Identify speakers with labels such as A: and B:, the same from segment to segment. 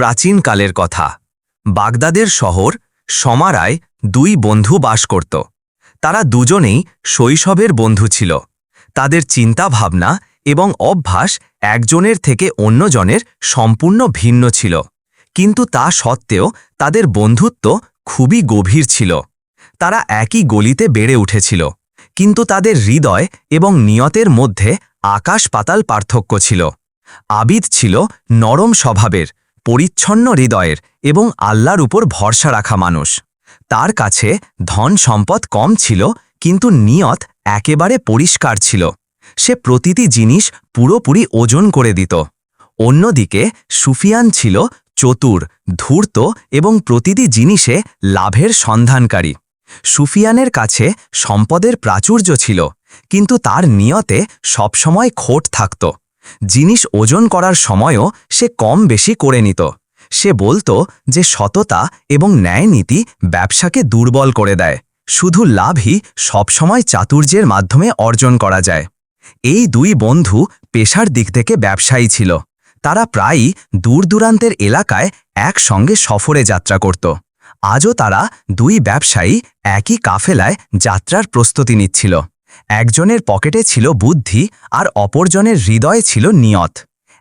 A: প্রাচীনকালের কথা। বাগদাদের শহর সমারায় দুই বন্ধু বাস করত। তারা দুজনেই শৈশবের বন্ধু ছিল। তাদের চিন্তাভাবনা এবং অভ্যাস একজনের থেকে অন্যজনের সম্পূর্ণ ভিন্ন ছিল। কিন্তু তা সত্ত্বেও তাদের বন্ধুত্ব খুবই গভীর ছিল। তারা একই গলিতে বেড়ে উঠেছিল। কিন্তু তাদের হৃদয় এবং নিয়তের মধ্যে আকাশ পাতাল পার্থক্য ছিল। আবিদ ছিল নরম স্বভাবের। পরিচ্ছন্ন হৃদয়ের এবং আল্লাহর উপর ভরসা রাখা মানুষ। তার কাছে ধন সম্পদ কম ছিল, কিন্তু নিয়ত একেবারে পরিষ্কার ছিল। সে প্রতিটি জিনিস পুরোপুরি ওজন করে দিত। অন্যদিকে সুফিয়ান ছিল চতুর, ধূর্ত এবং প্রতিটি জিনিসে লাভের সন্ধানকারী। সুফিয়ানের কাছে সম্পদের প্রাচুর্য ছিল, কিন্তু তার নিয়তে সবসময় খোট থাকত। জিনিস ওজন করার সময়ও সে কম বেশি করে নিত। সে বলতো যে সততা এবং ন্যায়নীতি ব্যবসাকে দুর্বল করে দেয়। শুধু লাভই সবসময় চাতুর্যের মাধ্যমে অর্জন করা যায়। এই দুই বন্ধু পেশার দিক থেকে ব্যবসায়ী ছিল। তারা প্রায়ই দূর দূরান্তের এলাকায় একসঙ্গে সফরে যাত্রা করত। আজও তারা দুই ব্যবসায়ী একই কাফেলায় যাত্রার প্রস্তুতি নিচ্ছিল। একজনের পকেটে ছিল বুদ্ধি আর অপরজনের হৃদয়ে ছিল নিয়ত।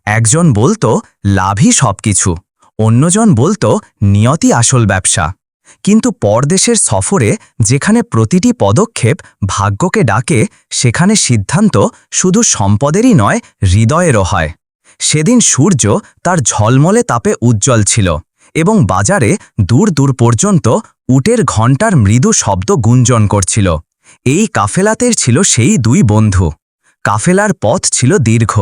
A: একজন বলতো, লাভই সবকিছু। অন্যজন বলতো নিয়তি আসল ব্যবসা। কিন্তু পরদেশের সফরে, যেখানে প্রতিটি পদক্ষেপ ভাগ্যকে ডাকে, সেখানে সিদ্ধান্ত শুধু সম্পদেরই নয়, হৃদয়েরও হয়। সেদিন সূর্য তার ঝলমলে তাপে উজ্জ্বল ছিল এবং বাজারে দূর দূর পর্যন্ত উটের ঘণ্টার মৃদু শব্দ গুঞ্জন করছিল। এই কাফেলাতের ছিল সেই দুই বন্ধু। কাফেলার পথ ছিল দীর্ঘ।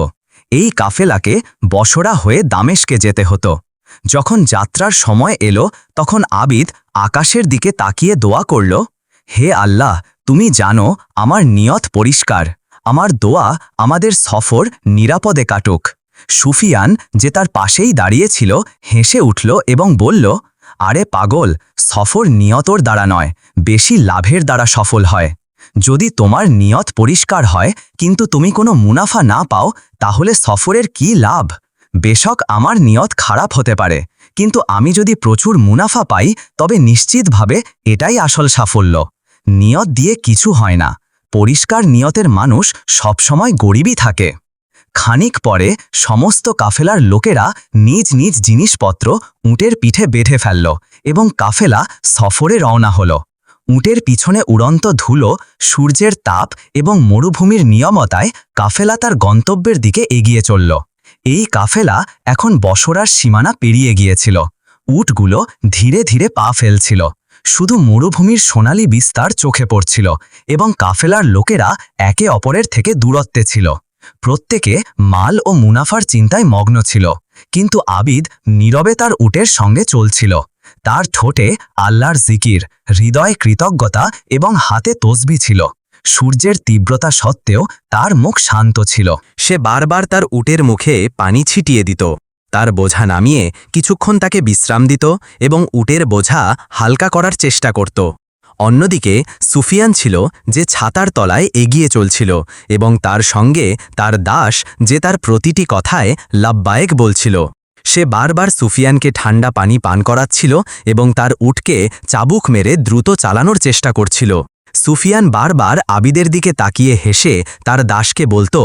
A: এই কাফেলাকে বসরা হয়ে দামেশকে যেতে হতো। যখন যাত্রার সময় এলো, তখন আবিদ আকাশের দিকে তাকিয়ে দোয়া করল, হে আল্লাহ, তুমি জানো, আমার নিয়ত পরিষ্কার। আমার দোয়া আমাদের সফর নিরাপদে কাটুক। সুফিয়ান যে তার পাশেই দাঁড়িয়েছিল, হেসে উঠল এবং বলল, আরে পাগল, সফর নিয়তর দ্বারা নয়, বেশি লাভের দ্বারা সফল হয়। যদি তোমার নিয়ত পরিষ্কার হয়, কিন্তু তুমি কোনো মুনাফা না পাও, তাহলে সফরের কি লাভ? বেশক আমার নিয়ত খারাপ হতে পারে, কিন্তু আমি যদি প্রচুর মুনাফা পাই, তবে নিশ্চিতভাবে এটাই আসল সাফল্য। নিয়ত দিয়ে কিছু হয় না, পরিষ্কার নিয়তের মানুষ সবসময় গরিবই থাকে। খানিক পরে সমস্ত কাফেলার লোকেরা নিজ নিজ জিনিসপত্র উটের পিঠে বেঁধে ফেলল এবং কাফেলা সফরে রওনা হল। উটের পিছনে উড়ন্ত ধুলো সূর্যের তাপ এবং মরুভূমির নিয়মতায় কাফেলা তার গন্তব্যের দিকে এগিয়ে চলল। এই কাফেলা এখন বসরার সীমানা পেরিয়ে গিয়েছিল। উটগুলো ধীরে ধীরে পা ফেলছিল। শুধু মরুভূমির সোনালি বিস্তার চোখে পড়ছিল এবং কাফেলার লোকেরা একে অপরের থেকে দূরত্বে ছিল। প্রত্যেকে মাল ও মুনাফার চিন্তায় মগ্ন ছিল। কিন্তু আবিদ নীরবে তার উটের সঙ্গে চলছিল। তার ঠোঁটে আল্লাহর জিকির, হৃদয়ে কৃতজ্ঞতা এবং হাতে তসবি ছিল। সূর্যের তীব্রতা সত্ত্বেও তার মুখ শান্ত ছিল। সে বারবার তার উটের মুখে পানি ছিটিয়ে দিত। তার বোঝা নামিয়ে কিছুক্ষণ তাকে বিশ্রাম দিত এবং উটের বোঝা হালকা করার চেষ্টা করত। অন্যদিকে সুফিয়ান ছিল যে ছাতার তলায় এগিয়ে চলছিল এবং তার সঙ্গে তার দাস যে তার প্রতিটি কথায় লাভবায়েক বলছিল। সে বারবার সুফিয়ানকে ঠান্ডা পানি পান করাচ্ছিল এবং তার উটকে চাবুক মেরে দ্রুত চালানোর চেষ্টা করছিল। সুফিয়ান বারবার আবিদের দিকে তাকিয়ে হেসে তার দাসকে বলতো,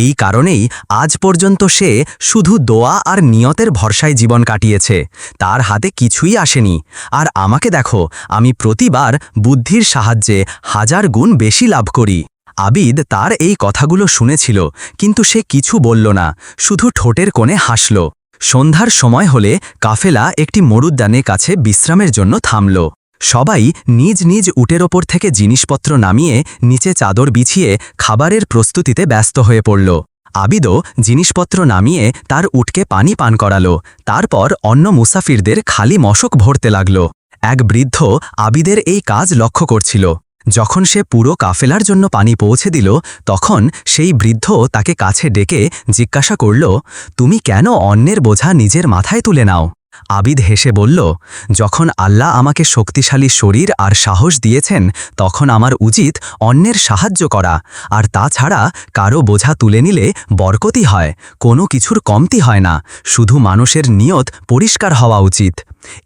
A: এই কারণেই আজ পর্যন্ত সে শুধু দোয়া আর নিয়তের ভরসায় জীবন কাটিয়েছে। তার হাতে কিছুই আসেনি। আর আমাকে দেখো, আমি প্রতিবার বুদ্ধির সাহায্যে হাজার গুণ বেশি লাভ করি। আবিদ তার এই কথাগুলো শুনেছিল, কিন্তু সে কিছু বলল না, শুধু ঠোঁটের কোণে হাসল। সন্ধ্যার সময় হলে কাফেলা একটি মরুদ্যানের কাছে বিশ্রামের জন্য থামল। সবাই নিজ নিজ উটের ওপর থেকে জিনিসপত্র নামিয়ে নিচে চাদর বিছিয়ে খাবারের প্রস্তুতিতে ব্যস্ত হয়ে পড়ল। আবিদও জিনিসপত্র নামিয়ে তার উটকে পানি পান করালো। তারপর অন্য মুসাফিরদের খালি মশক ভরতে লাগল। এক বৃদ্ধ আবিদের এই কাজ লক্ষ্য করছিল। যখন সে পুরো কাফেলার জন্য পানি পৌঁছে দিল, তখন সেই বৃদ্ধ তাকে কাছে ডেকে জিজ্ঞাসা করল, তুমি কেন অন্যের বোঝা নিজের মাথায় তুলে নাও? আবিদ হেসে বলল, যখন আল্লাহ আমাকে শক্তিশালী শরীর আর সাহস দিয়েছেন, তখন আমার উচিত অন্যের সাহায্য করা। আর তাছাড়া কারও বোঝা তুলে নিলে বরকতি হয়, কোনো কিছুর কমতি হয় না। শুধু মানুষের নিয়ত পরিষ্কার হওয়া উচিত।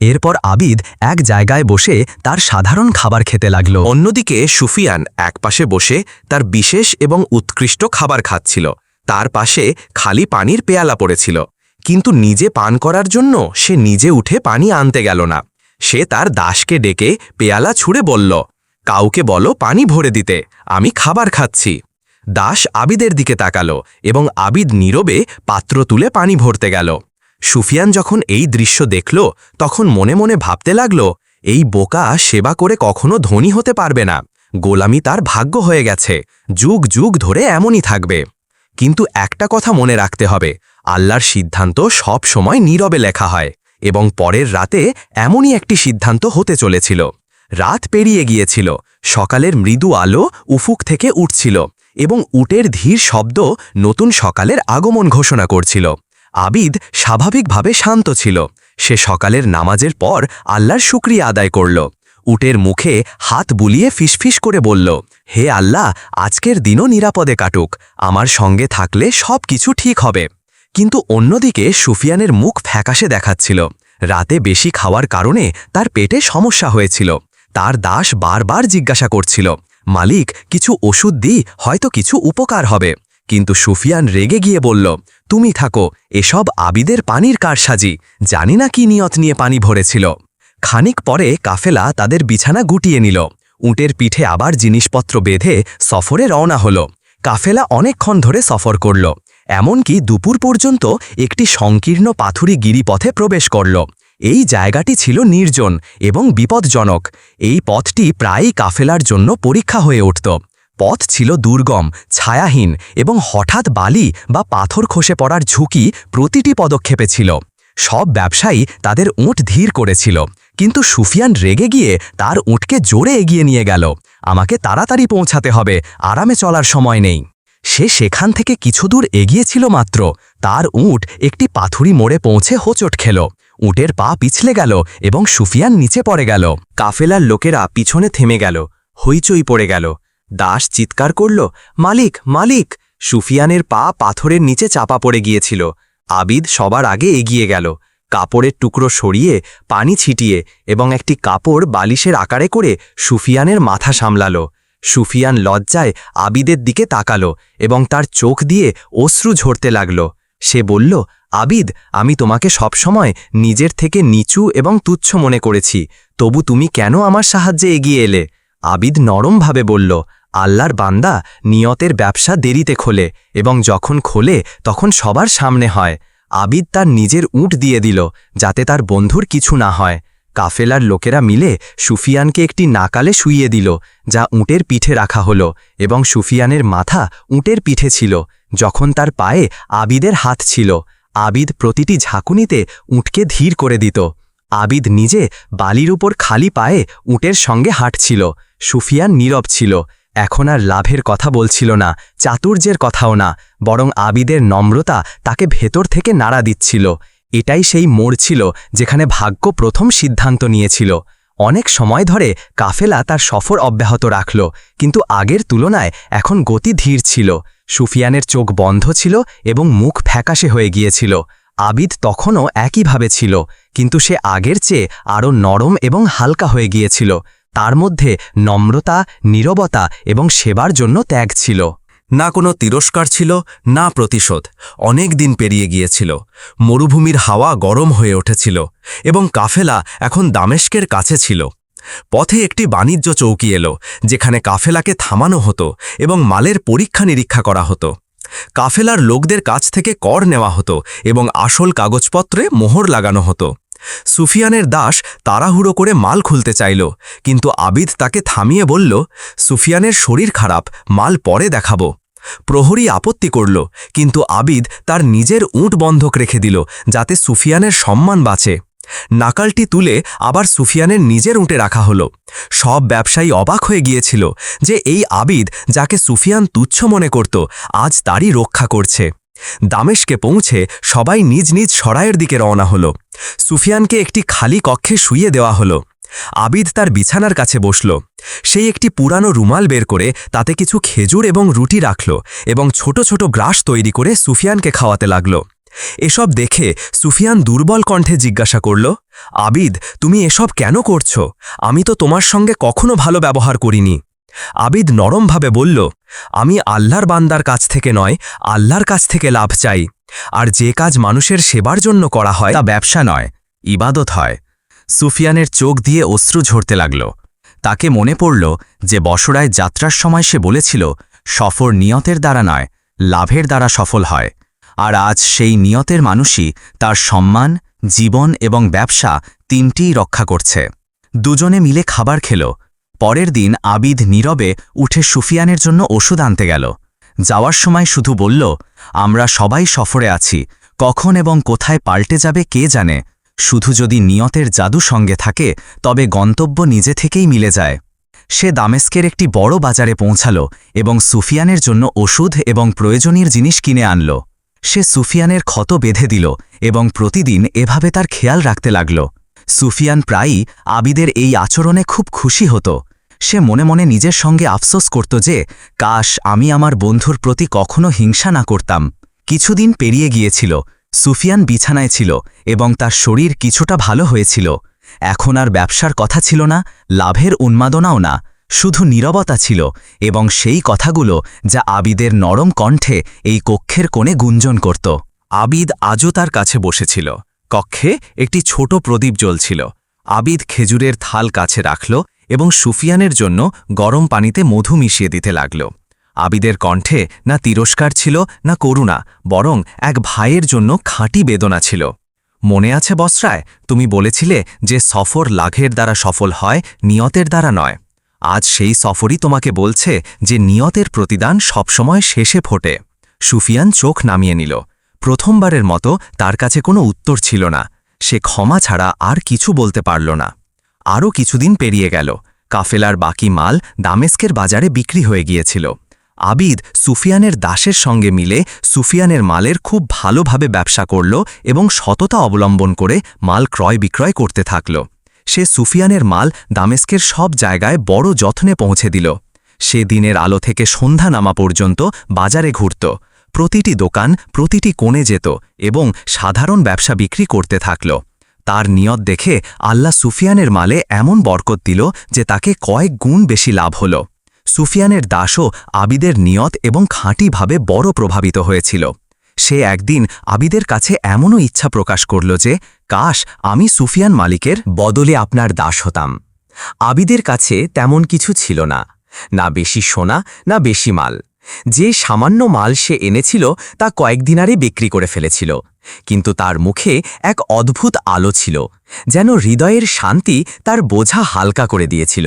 A: এরপর আবিদ এক জায়গায় বসে তার সাধারণ খাবার খেতে লাগল।
B: অন্যদিকে সুফিয়ান একপাশে বসে তার বিশেষ এবং উৎকৃষ্ট খাবার খাচ্ছিল। তার পাশে খালি পানির পেয়ালা পড়েছিল। কিন্তু নিজে পান করার জন্য সে নিজে উঠে পানি আনতে গেল না। সে তার দাসকে ডেকে পেয়ালা ছুঁড়ে বলল, কাউকে বলো পানি ভরে দিতে, আমি খাবার খাচ্ছি। দাস আবিদের দিকে তাকালো এবং আবিদ নীরবে পাত্র তুলে পানি ভরতে গেল। সুফিয়ান যখন এই দৃশ্য দেখল, তখন মনে মনে ভাবতে লাগল, এই বোকা সেবা করে কখনো ধনী হতে পারবে না। গোলামি তার ভাগ্য হয়ে গেছে। যুগ যুগ ধরে এমনই থাকবে। কিন্তু একটা কথা মনে রাখতে হবে, আল্লাহর সিদ্ধান্ত সব সময় নীরবে লেখা হয়, এবং পরের রাতে এমনই একটি সিদ্ধান্ত হতে চলেছিল। রাত পেরিয়ে গিয়েছিল, সকালের মৃদু আলো উফুক থেকে উঠছিল, এবং উটের ধীর শব্দ নতুন সকালের আগমন ঘোষণা করছিল। আবিদ স্বাভাবিকভাবে শান্ত ছিল। সে সকালের নামাজের পর আল্লাহর শুক্রিয়া আদায় করল। উটের মুখে হাত বুলিয়ে ফিসফিস করে বলল, হে আল্লাহ, আজকের দিনও নিরাপদে কাটুক। আমার সঙ্গে থাকলে সব কিছু ঠিক হবে। কিন্তু অন্যদিকে সুফিয়ানের মুখ ফ্যাকাশে দেখাচ্ছিল। রাতে বেশি খাওয়ার কারণে তার পেটে সমস্যা হয়েছিল। তার দাস বারবার জিজ্ঞাসা করছিল, মালিক, কিছু ওষুধ দিই, হয়তো কিছু উপকার হবে। কিন্তু সুফিয়ান রেগে গিয়ে বলল তুমি থাকো, এসব আবিদের পানির কারসাজি। জানি না কি নিয়ত নিয়ে পানি ভরেছিল। খানিক পরে কাফেলা তাদের বিছানা গুটিয়ে নিল। উটের পিঠে আবার জিনিসপত্র বেঁধে সফরে রওনা হল। কাফেলা অনেকক্ষণ ধরে সফর করল। এমনকি দুপুর পর্যন্ত একটি সংকীর্ণ পাথুরি গিরিপথে প্রবেশ করল। এই জায়গাটি ছিল নির্জন এবং বিপদজনক। এই পথটি প্রায়ই কাফেলার জন্য পরীক্ষা হয়ে উঠত। পথ ছিল দুর্গম, ছায়াহীন এবং হঠাৎ বালি বা পাথর খসে পড়ার ঝুঁকি প্রতিটি পদক্ষেপে ছিল। সব ব্যবসায়ী তাদের উঁট ধীর করেছিল, কিন্তু সুফিয়ান রেগে গিয়ে তার উঁটকে জোরে এগিয়ে নিয়ে গেল। আমাকে তাড়াতাড়ি পৌঁছাতে হবে, আরামে চলার সময় নেই। সে সেখান থেকে কিছু দূর এগিয়েছিল মাত্র, তার উঁট একটি পাথুরি মোড়ে পৌঁছে হোঁচট খেল। উটের পা পিছলে গেল এবং সুফিয়ান নিচে পড়ে গেল। কাফেলার লোকেরা পিছনে থেমে গেল, হইচই পড়ে গেল। দাস চিৎকার করল, মালিক মালিক! সুফিয়ানের পা পাথরের নিচে চাপা পড়ে গিয়েছিল। আবিদ সবার আগে এগিয়ে গেল। কাপড়ের টুকরো সরিয়ে, পানি ছিটিয়ে এবং একটি কাপড় বালিশের আকারে করে সুফিয়ানের মাথা সামলাল। সুফিয়ান লজ্জায় আবিদের দিকে তাকালো এবং তার চোখ দিয়ে অশ্রু ঝরতে লাগল। সে বলল, আবিদ, আমি তোমাকে সবসময় নিজের থেকে নিচু এবং তুচ্ছ মনে করেছি। তবু তুমি কেন আমার সাহায্যে এগিয়ে এলে? আবিদ নরমভাবে বলল আল্লাহর বান্দা নিয়তের ব্যবসা দেরিতে খোলে এবং যখন খোলে তখন সবার সামনে হয়। আবিদ তার নিজের উঁট দিয়ে দিল যাতে তার বন্ধুর কিছু না হয়। কাফেলার লোকেরা মিলে সুফিয়ানকে একটি নাকালে শুইয়ে দিল যা উঁটের পিঠে রাখা হলো এবং সুফিয়ানের মাথা উঁটের পিঠে ছিল। যখন তার পায়ে আবিদের হাত ছিল, আবিদ প্রতিটি ঝাঁকুনিতে উঁটকে ধীর করে দিত। আবিদ নিজে বালির উপর খালি পায়ে উঁটের সঙ্গে হাঁটছিল। সুফিয়ান নীরব ছিল। এখন আর লাভের কথা বলছিল না, চাতুর্যের কথাও না, বরং আবিদের নম্রতা তাকে ভেতর থেকে নাড়া দিচ্ছিল। এটাই সেই মোড় ছিল যেখানে ভাগ্য প্রথম সিদ্ধান্ত নিয়েছিল। অনেক সময় ধরে কাফেলা তার সফর অব্যাহত রাখল, কিন্তু আগের তুলনায় এখন গতি ধীর ছিল। সুফিয়ানের চোখ বন্ধ ছিল এবং মুখ ফ্যাকাশে হয়ে গিয়েছিল। আবিদ তখনও একইভাবে ছিল, কিন্তু সে আগের চেয়ে আরও নরম এবং হালকা হয়ে গিয়েছিল। তার মধ্যে নম্রতা, নীরবতা এবং সেবার জন্য ত্যাগ ছিল। না কোনো তিরস্কার ছিল, না প্রতিশোধ। অনেক দিন পেরিয়ে গিয়েছিল। মরুভূমির হাওয়া গরম হয়ে উঠেছিল এবং কাফেলা এখন দামেস্কের কাছে ছিল। পথে একটি বাণিজ্য চৌকি এলো, যেখানে কাফেলাকে থামানো হতো এবং মালের পরীক্ষা নিরীক্ষা করা হতো। কাফেলার লোকদের কাছ থেকে কর নেওয়া হতো এবং আসল কাগজপত্রে মোহর লাগানো হতো। সুফিয়ানের দাস তাড়াহুড়ো করে মাল খুলতে চাইল, কিন্তু আবিদ তাকে থামিয়ে বলল, সুফিয়ানের শরীর খারাপ, মাল পরে দেখাবো। প্রহরী আপত্তি করল, কিন্তু আবিদ তার নিজের উঁট বন্ধক রেখে দিল, যাতে সুফিয়ানের সম্মান বাঁচে। নাকালটি তুলে আবার সুফিয়ানের নিজের উঁটে রাখা হলো। সব ব্যবসায়ী অবাক হয়ে গিয়েছিল যে এই আবিদ যাকে সুফিয়ান তুচ্ছ মনে করত, আজ তারই রক্ষা করছে।
A: দামেশকে পৌঁছে সবাই নিজ নিজ সরায়ের দিকে রওনা হল। সুফিয়ানকে একটি খালি কক্ষে শুইয়ে দেওয়া হল। আবিদ তার বিছানার কাছে বসল। সেই একটি পুরানো রুমাল বের করে তাতে কিছু খেজুর এবং রুটি রাখল এবং ছোট ছোট গ্রাস তৈরি করে সুফিয়ানকে খাওয়াতে লাগল। এসব দেখে সুফিয়ান দুর্বল কণ্ঠে জিজ্ঞাসা করল, আবিদ, তুমি এসব কেন করছ? আমি তো তোমার সঙ্গে কখনো ভালো ব্যবহার করিনি। আবিদ নরমভাবে বলল, আমি আল্লাহর বান্দার কাছ থেকে নয়, আল্লাহর কাছ থেকে লাভ চাই। আর যে কাজ মানুষের সেবার জন্য করা হয়, তা ব্যবসা নয়, ইবাদত হয়। সুফিয়ানের চোখ দিয়ে অশ্রু ঝরতে লাগল। তাকে মনে পড়ল যে বসরায় যাত্রার সময় সে বলেছিল, সফর নিয়তের দ্বারা নয়, লাভের দ্বারা সফল হয়। আর আজ সেই নিয়তের মানুষই তার সম্মান, জীবন এবং ব্যবসা তিনটিই রক্ষা করছে। দুজনে মিলে খাবার খেল পরের দিন আবিদ নীরবে উঠে সুফিয়ানের জন্য ওষুধ আনতে গেল। যাওয়ার সময় শুধু বলল, আমরা সবাই সফরে আছি, কখন এবং কোথায় পাল্টে যাবে কে জানে? শুধু যদি নিয়তের জাদু সঙ্গে থাকে, তবে গন্তব্য নিজে থেকেই মিলে যায়। সে দামেস্কের একটি বড় বাজারে পৌঁছাল এবং সুফিয়ানের জন্য ওষুধ এবং প্রয়োজনীয় জিনিস কিনে আনল। সে সুফিয়ানের ক্ষত বেঁধে দিল এবং প্রতিদিন এভাবে তার খেয়াল রাখতে লাগল। সুফিয়ান প্রায়ই আবিদের এই আচরণে খুব খুশি হতো। সে মনে মনে নিজের সঙ্গে আফসোস করত যে, কাশ, আমি আমার বন্ধুর প্রতি কখনো হিংসা না করতাম। কিছুদিন পেরিয়ে গিয়েছিল, সুফিয়ান বিছানায় ছিল এবং তার শরীর কিছুটা ভালো হয়েছিল। এখন আর ব্যবসার কথা ছিল না, লাভের উন্মাদনাও না, শুধু নীরবতা ছিল এবং সেই কথাগুলো যা আবিদের নরম কণ্ঠে এই কক্ষের কোণে গুঞ্জন করত। আবিদ আজও তার কাছে বসেছিল। কক্ষে একটি ছোট প্রদীপ জ্বলছিল। আবিদ খেজুরের থাল কাছে রাখল এবং সুফিয়ানের জন্য গরম পানিতে মধু মিশিয়ে দিতে লাগল। আবিদের কণ্ঠে না তিরস্কার ছিল, না করুণা, বরং এক ভাইয়ের জন্য খাঁটি বেদনা ছিল। মনে আছে বসরায়, তুমি বলেছিলে যে সফর লাঘের দ্বারা সফল হয়, নিয়তের দ্বারা নয়। আজ সেই সফরই তোমাকে বলছে যে নিয়তের প্রতিদান সবসময় শেষে ফোটে। সুফিয়ান চোখ নামিয়ে নিল। প্রথমবারের মতো তার কাছে কোনো উত্তর ছিল না। সে ক্ষমা ছাড়া আর কিছু বলতে পারল না। আরও কিছুদিন পেরিয়ে গেল। কাফেলার বাকি মাল দামেস্কের বাজারে বিক্রি হয়ে গিয়েছিল। আবিদ সুফিয়ানের দাসের সঙ্গে মিলে সুফিয়ানের মালের খুব ভালোভাবে ব্যবসা করল এবং সততা অবলম্বন করে মাল ক্রয় বিক্রয় করতে থাকল। সে সুফিয়ানের মাল দামেস্কের সব জায়গায় বড় যত্নে পৌঁছে দিল। সে দিনের আলো থেকে সন্ধ্যা নামা পর্যন্ত বাজারে ঘুরত। প্রতিটি দোকান, প্রতিটি কোণে যেত এবং সাধারণ ব্যবসা বিক্রি করতে থাকল। তার নিয়ত দেখে আল্লাহ সুফিয়ানের মালে এমন বরকত দিল যে তাকে কয়েক গুণ বেশি লাভ হল। সুফিয়ানের দাসও আবিদের নিয়ত এবং খাঁটিভাবে বড় প্রভাবিত হয়েছিল। সে একদিন আবিদের কাছে এমনও ইচ্ছা প্রকাশ করল যে, কাশ, আমি সুফিয়ান মালিকের বদলে আপনার দাস হতাম। আবিদের কাছে তেমন কিছু ছিল না। না বেশি সোনা, না বেশি মাল। যে সামান্য মাল সে এনেছিল তা কয়েকদিন আরে বিক্রি করে ফেলেছিল। কিন্তু তার মুখে এক অদ্ভুত আলো ছিল, যেন হৃদয়ের শান্তি তার বোঝা হালকা করে দিয়েছিল।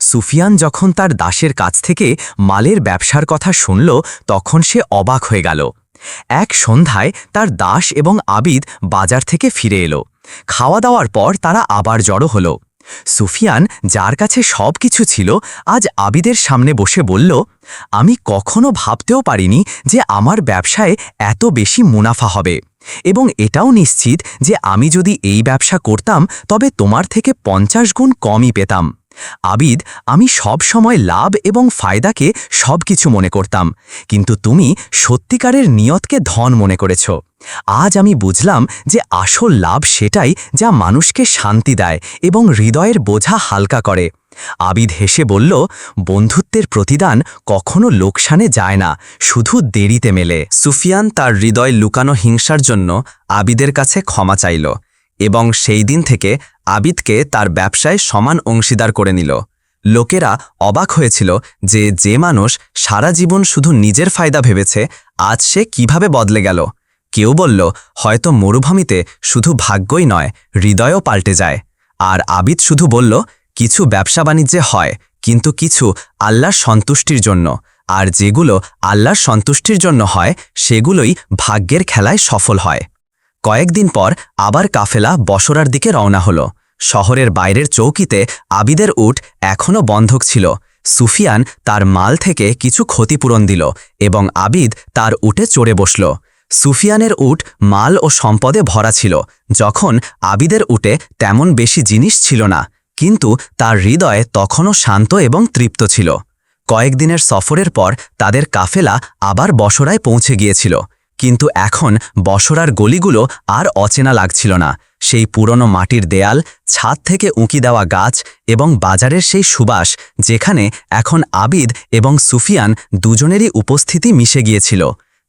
A: সুফিয়ান যখন তার দাসের কাছ থেকে মালের ব্যবসার কথা শুনল, তখন সে অবাক হয়ে গেল। এক সন্ধ্যায় তার দাস এবং আবিদ বাজার থেকে ফিরে এলো। খাওয়া দাওয়ার পর তারা আবার জড়ো হল। সুফিয়ান, যার কাছে সব কিছু ছিল, আজ আবিদের সামনে বসে বলল আমি কখনো ভাবতেও পারিনি যে আমার ব্যবসায় এত বেশি মুনাফা হবে। এবং এটাও নিশ্চিত যে আমি যদি এই ব্যবসা করতাম, তবে তোমার থেকে পঞ্চাশ গুণ কমই পেতাম। আবিদ, আমি সব সময় লাভ এবং ফায়দাকে সব কিছু মনে করতাম। কিন্তু তুমি সত্যিকারের নিয়তকে ধন মনে করেছ। আজ আমি বুঝলাম যে আসল লাভ সেটাই যা মানুষকে শান্তি দেয় এবং হৃদয়ের বোঝা হালকা করে। আবিদ হেসে বলল, বন্ধুত্বের প্রতিদান কখনো লোকসানে যায় না, শুধু দেরিতে মেলে। সুফিয়ান তার হৃদয় লুকানো হিংসার জন্য আবিদের কাছে ক্ষমা চাইল এবং সেই দিন থেকে আবিদকে তার ব্যবসায় সমান অংশীদার করে নিল। লোকেরা অবাক হয়েছিল যে যে মানুষ সারা জীবন শুধু নিজের ফায়দা ভেবেছে, আজ সে কীভাবে বদলে গেল। কেউ বলল, হয়তো মরুভূমিতে শুধু ভাগ্যই নয়, হৃদয়ও পাল্টে যায়। আর আবিদ শুধু বলল কিছু ব্যবসা বাণিজ্যে হয়, কিন্তু কিছু আল্লাহর সন্তুষ্টির জন্য। আর যেগুলো আল্লাহর সন্তুষ্টির জন্য হয়, সেগুলোই ভাগ্যের খেলায় সফল হয়। কয়েকদিন পর আবার কাফেলা বসরার দিকে রওনা হল। শহরের বাইরের চৌকিতে আবিদের উট এখনও বন্ধক ছিল। সুফিয়ান তার মাল থেকে কিছু ক্ষতিপূরণ দিল এবং আবিদ তার উটে চড়ে বসল। সুফিয়ানের উট মাল ও সম্পদে ভরা ছিল, যখন আবিদের উটে তেমন বেশি জিনিস ছিল না। কিন্তু তার হৃদয় তখনও শান্ত এবং তৃপ্ত ছিল। কয়েকদিনের সফরের পর তাদের কাফেলা আবার বসরায় পৌঁছে গিয়েছিল। কিন্তু এখন বসরার গলিগুলো আর অচেনা লাগছিল না। সেই পুরনো মাটির দেয়াল, ছাদ থেকে উঁকি দেওয়া গাছ এবং বাজারের সেই সুবাস, যেখানে এখন আবিদ এবং সুফিয়ান দুজনেরই উপস্থিতি মিশে গিয়েছিল।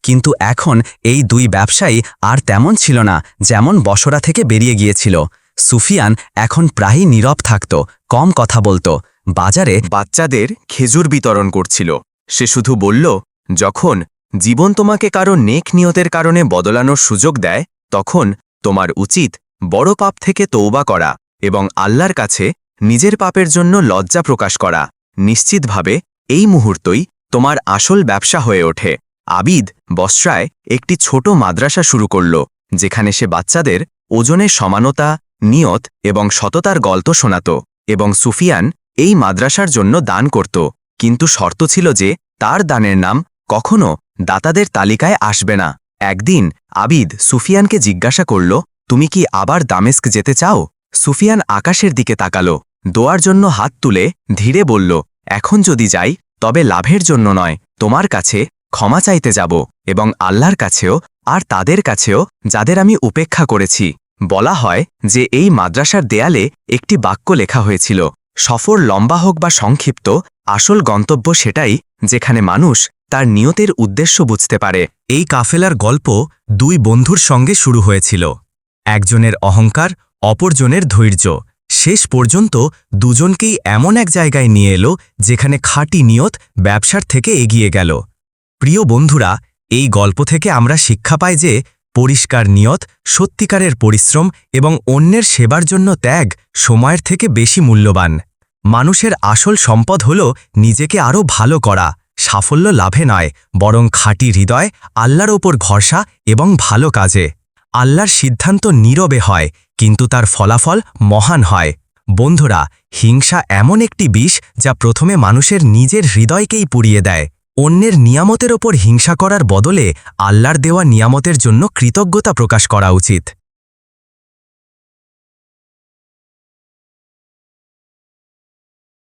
A: কিন্তু এখন এই দুই ব্যবসায়ী আর তেমন ছিল না, যেমন বসরা থেকে বেরিয়ে গিয়েছিল। সুফিয়ান এখন প্রায়ই নীরব থাকত, কম কথা বলতো। বাজারে
B: বাচ্চাদের খেজুর বিতরণ করছিল। সে শুধু বলল, যখন জীবন তোমাকে কারও নেক নিয়তের কারণে বদলানোর সুযোগ দেয়, তখন তোমার উচিত বড় পাপ থেকে তৌবা করা এবং আল্লাহর কাছে নিজের পাপের জন্য লজ্জা প্রকাশ করা। নিশ্চিতভাবে এই মুহূর্তই তোমার আসল ব্যবসা হয়ে ওঠে। আবিদ বস্রায় একটি ছোট মাদ্রাসা শুরু করল, যেখানে সে বাচ্চাদের ওজনে সমানতা নিয়ত এবং সততার গল্প শোনাত এবং সুফিয়ান এই মাদ্রাসার জন্য দান করত। কিন্তু শর্ত ছিল যে, তার দানের নাম কখনো দাতাদের তালিকায় আসবে না। একদিন আবিদ সুফিয়ানকে জিজ্ঞাসা করল, তুমি কি আবার দামেস্ক যেতে চাও? সুফিয়ান আকাশের দিকে তাকালো, দোয়ার জন্য হাত তুলে ধীরে বলল, এখন যদি যাই, তবে লাভের জন্য নয়, তোমার কাছে ক্ষমা চাইতে যাব এবং আল্লাহর কাছেও আর তাদের কাছেও, যাদের আমি উপেক্ষা করেছি। বলা হয় যে এই মাদ্রাসার দেয়ালে একটি বাক্য লেখা হয়েছিল, সফর লম্বা হোক বা সংক্ষিপ্ত, আসল গন্তব্য সেটাই যেখানে মানুষ তার নিয়তের উদ্দেশ্য বুঝতে পারে।
A: এই কাফেলার গল্প দুই বন্ধুর সঙ্গে শুরু হয়েছিল। একজনের অহংকার, অপরজনের ধৈর্য। শেষ পর্যন্ত দুজনকেই এমন এক জায়গায় নিয়ে এলো যেখানে খাঁটি নিয়ত ব্যবসার থেকে এগিয়ে গেল। প্রিয় বন্ধুরা, এই গল্প থেকে আমরা শিক্ষা পাই যে পরিষ্কার নিয়ত, সত্যিকারের পরিশ্রম এবং অন্যের সেবার জন্য ত্যাগ সময়ের থেকে বেশি মূল্যবান। মানুষের আসল সম্পদ হল নিজেকে আরও ভালো করা, সাফল্য লাভে নয়, বরং খাঁটি হৃদয়, আল্লাহর ওপর ভরসা এবং ভালো কাজে। আল্লাহর সিদ্ধান্ত নীরবে হয়, কিন্তু তার ফলাফল মহান হয়। বন্ধুরা, হিংসা এমন একটি বিষ যা প্রথমে মানুষের নিজের হৃদয়কেই পুড়িয়ে দেয়। অন্যের নিয়ামতের ওপর হিংসা করার বদলে আল্লাহর দেওয়া নিয়ামতের জন্য কৃতজ্ঞতা প্রকাশ করা উচিত।